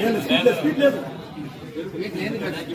ఏంది లేదు విన్నాము లేదు కానీ